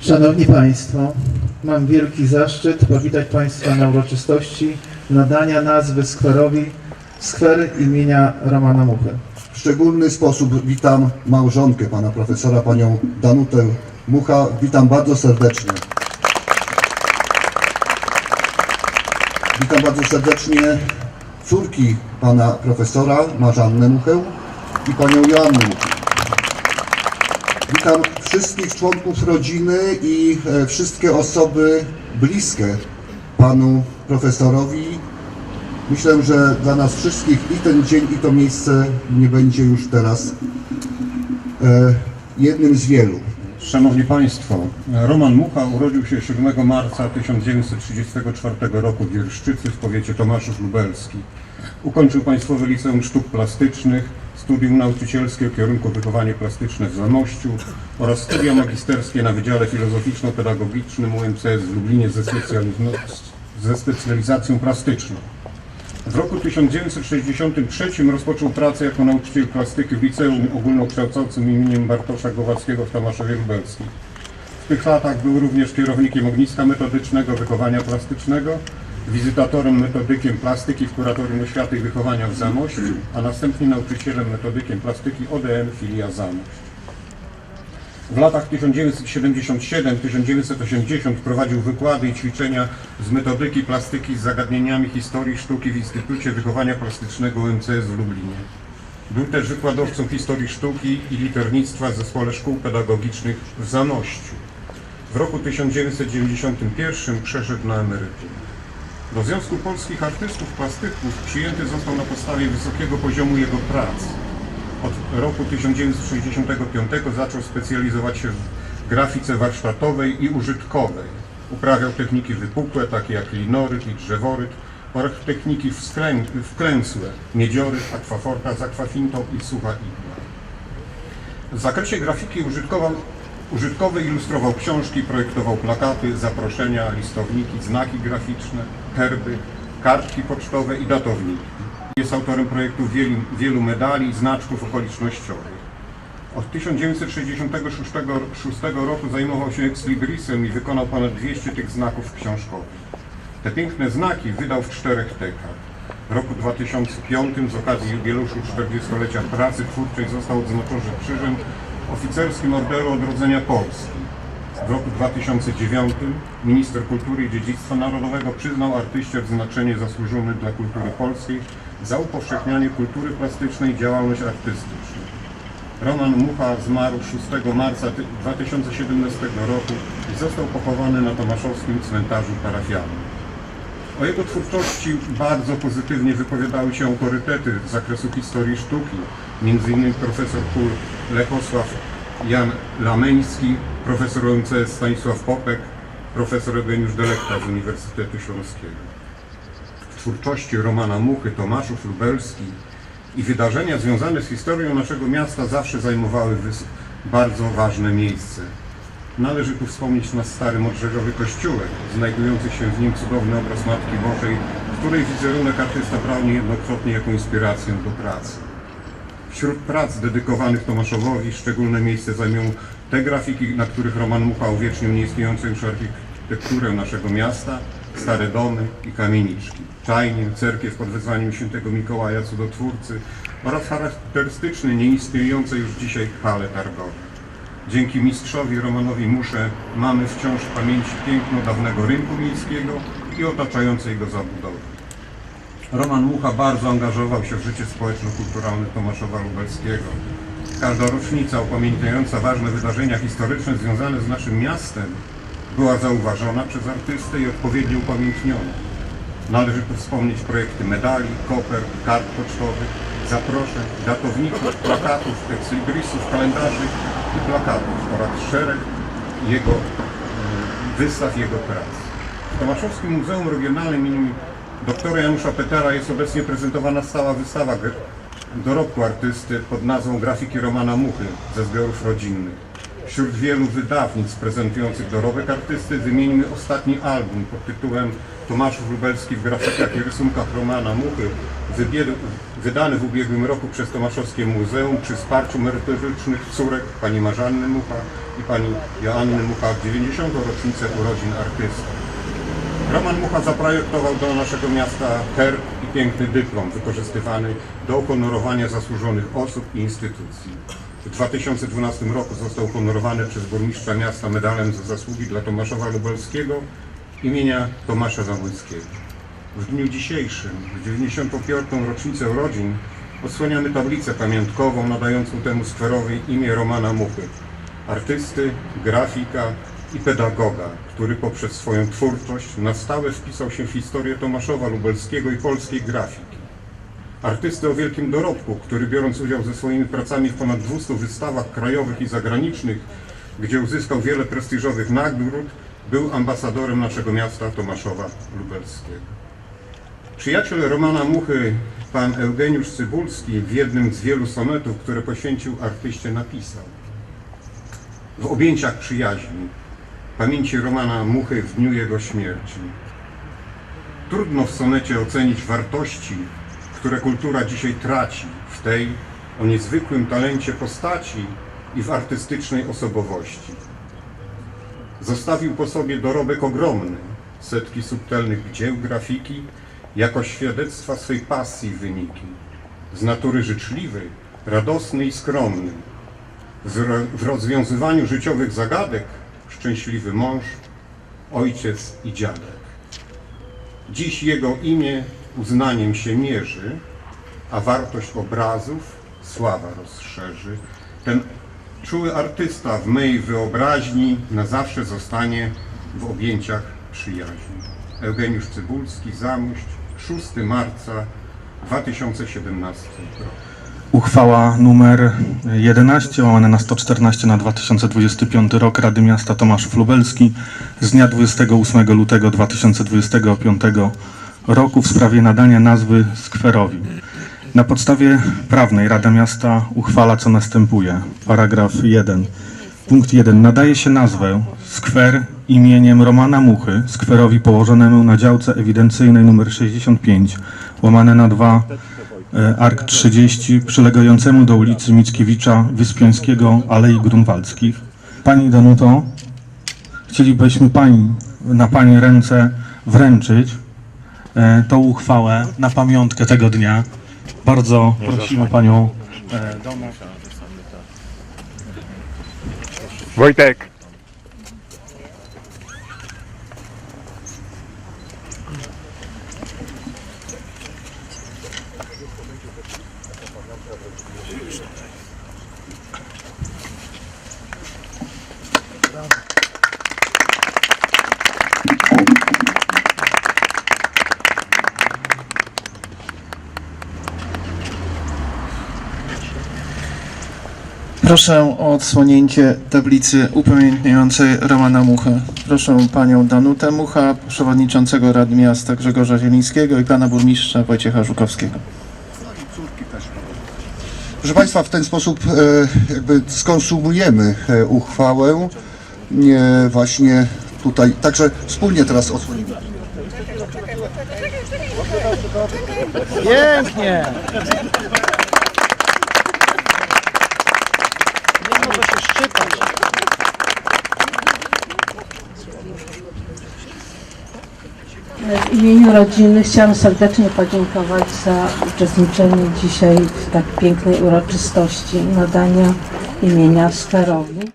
Szanowni Państwo, mam wielki zaszczyt powitać Państwa na uroczystości nadania nazwy skwerowi skwer imienia Romana Muchy. W szczególny sposób witam małżonkę pana profesora, panią Danutę Mucha. Witam bardzo serdecznie. Witam bardzo serdecznie córki pana profesora, Marzannę Muchę i panią Joannę Muchę. Witam wszystkich członków rodziny i e, wszystkie osoby bliskie panu profesorowi. Myślę, że dla nas wszystkich i ten dzień, i to miejsce nie będzie już teraz e, jednym z wielu. Szanowni Państwo, Roman Mucha urodził się 7 marca 1934 roku w Wierszczycy w powiecie Tomaszów Lubelski. Ukończył Państwowe Liceum Sztuk Plastycznych, studium nauczycielskie kierunku wychowanie plastyczne w Zamościu oraz studia magisterskie na Wydziale Filozoficzno-Pedagogicznym UMCS w Lublinie ze, ze specjalizacją plastyczną. W roku 1963 rozpoczął pracę jako nauczyciel plastyki w Liceum Ogólnokształcącym imieniem Bartosza Głowackiego w Tomaszowie Lubelskim. W tych latach był również kierownikiem ogniska metodycznego wychowania plastycznego, wizytatorem metodykiem plastyki w Kuratorium Oświaty i Wychowania w Zamościu, a następnie nauczycielem metodykiem plastyki ODM filia Zamość. W latach 1977-1980 prowadził wykłady i ćwiczenia z metodyki plastyki z zagadnieniami historii sztuki w Instytucie Wychowania Plastycznego UMCS w Lublinie. Był też wykładowcą historii sztuki i liternictwa w Zespole Szkół Pedagogicznych w Zamościu. W roku 1991 przeszedł na emeryturę. Do Związku Polskich Artystów Plastyków przyjęty został na podstawie wysokiego poziomu jego prac. Od roku 1965 zaczął specjalizować się w grafice warsztatowej i użytkowej. Uprawiał techniki wypukłe, takie jak linoryt i drzeworyt, oraz techniki wskrę- wklęsłe, miedzioryt, akwaforta z akwafintą i sucha igła. W zakresie grafiki użytkował, użytkowej ilustrował książki, projektował plakaty, zaproszenia, listowniki, znaki graficzne, herby, kartki pocztowe i datowniki. Jest autorem projektu wielu, wielu medali i znaczków okolicznościowych. Od 1966 6 roku zajmował się ekslibrisem i wykonał ponad 200 tych znaków książkowych. Te piękne znaki wydał w czterech tekach. W roku 2005 z okazji jubileuszu 40-lecia pracy twórczej został odznaczony krzyżem oficerskim Orderu Odrodzenia Polski. W roku 2009 minister kultury i dziedzictwa narodowego przyznał artyście odznaczenie zasłużone dla kultury polskiej za upowszechnianie kultury plastycznej i działalność artystyczną. Roman Mucha zmarł 6 marca ty- 2017 roku i został pochowany na Tomaszowskim cmentarzu parafialnym. O jego twórczości bardzo pozytywnie wypowiadały się autorytety z zakresu historii sztuki, m.in. profesor KUR Lechosław Jan Lameński, profesor OMCS Stanisław Popek, profesor Eugeniusz Delekta z Uniwersytetu Śląskiego. W twórczości Romana Muchy, Tomaszów Lubelski i wydarzenia związane z historią naszego miasta zawsze zajmowały bardzo ważne miejsce. Należy tu wspomnieć na stary modrzegowy kościółek, znajdujący się w nim cudowny obraz Matki Bożej, której wizerunek artysta brał niejednokrotnie jako inspirację do pracy. Wśród prac dedykowanych Tomaszowowi szczególne miejsce zajmują te grafiki, na których Roman Mucha uwiecznił nieistniejącą już architekturę naszego miasta, stare domy i kamieniczki, czajnię, cerkiew pod wezwaniem świętego Mikołaja Cudotwórcy oraz charakterystyczne, nieistniejące już dzisiaj hale targowe. Dzięki mistrzowi Romanowi Musze mamy wciąż w pamięci piękno dawnego rynku miejskiego i otaczającej go zabudowy. Roman Mucha bardzo angażował się w życie społeczno-kulturalne Tomaszowa Lubelskiego. Każda rocznica upamiętniająca ważne wydarzenia historyczne związane z naszym miastem była zauważona przez artystę i odpowiednio upamiętniona. Należy tu wspomnieć projekty medali, koper, kart pocztowych, zaproszeń, datowników, plakatów, ekslibrisów, kalendarzy plakatów oraz szereg jego e, wystaw jego prac. W Tomaszowskim Muzeum Regionalnym im. doktora Janusza Petera jest obecnie prezentowana stała wystawa dorobku artysty pod nazwą Grafiki Romana Muchy ze zbiorów rodzinnych. Wśród wielu wydawnictw prezentujących dorobek artysty wymieńmy ostatni album pod tytułem Tomaszów Lubelski w grafikach i rysunkach Romana Muchy, wydany w ubiegłym roku przez Tomaszowskie Muzeum przy wsparciu merytorycznych córek pani Marzanny Mucha i pani Joanny Mucha w 90. rocznicę urodzin artysty. Roman Mucha zaprojektował do naszego miasta herb i piękny dyplom wykorzystywany do uhonorowania zasłużonych osób i instytucji. W 2012 roku został uhonorowany przez burmistrza miasta medalem za zasługi dla Tomaszowa Lubelskiego imienia Tomasza Zamojskiego. W dniu dzisiejszym, w 95. rocznicę urodzin, odsłaniamy tablicę pamiątkową nadającą temu skwerowi imię Romana Muchy, artysty, grafika i pedagoga, który poprzez swoją twórczość na stałe wpisał się w historię Tomaszowa Lubelskiego i polskiej grafiki. Artysty o wielkim dorobku, który biorąc udział ze swoimi pracami w ponad 200 wystawach krajowych i zagranicznych, gdzie uzyskał wiele prestiżowych nagród, był ambasadorem naszego miasta Tomaszowa Lubelskiego. Przyjaciel Romana Muchy, pan Eugeniusz Cybulski, w jednym z wielu sonetów, które poświęcił artyście, napisał W objęciach przyjaźni, pamięci Romana Muchy w dniu jego śmierci. Trudno w sonecie ocenić wartości, które kultura dzisiaj traci w tej o niezwykłym talencie postaci i w artystycznej osobowości. Zostawił po sobie dorobek ogromny, setki subtelnych dzieł grafiki, jako świadectwa swej pasji wyniki. Z natury życzliwy, radosny i skromny. W, ro- w rozwiązywaniu życiowych zagadek szczęśliwy mąż, ojciec i dziadek. Dziś jego imię uznaniem się mierzy, a wartość obrazów sława rozszerzy. Ten czuły artysta w mej wyobraźni na zawsze zostanie w objęciach przyjaźni. Eugeniusz Cybulski, Zamość, 6 marca 2017 rok. Uchwała numer 11 łamane na 114 na 2025 rok Rady Miasta Tomaszów Lubelski z dnia 28 lutego 2025 roku w sprawie nadania nazwy skwerowi. Na podstawie prawnej Rada Miasta uchwala co następuje. Paragraf 1. Punkt 1. Nadaje się nazwę skwer imieniem Romana Muchy skwerowi położonemu na działce ewidencyjnej nr 65 łamane na 2 e, Ark 30 przylegającemu do ulicy Mickiewicza Wyspiańskiego Alei Grunwaldzkich. Pani Danuto, chcielibyśmy Pani na Pani ręce wręczyć e, tą uchwałę na pamiątkę tego dnia. Bardzo prosimy Panią e, do nas. Wojtek. Proszę o odsłonięcie tablicy upamiętniającej Romana Muchę. Proszę panią Danutę Mucha, przewodniczącego Rady Miasta Grzegorza Zielińskiego i pana burmistrza Wojciecha Żukowskiego. Proszę Państwa, w ten sposób e, jakby skonsumujemy e, uchwałę e, właśnie tutaj. Także wspólnie teraz odsłonimy. Pięknie! Nie może się szczypać. W imieniu rodziny chciałam serdecznie podziękować za uczestniczenie dzisiaj w tak pięknej uroczystości nadania imienia Skarowi.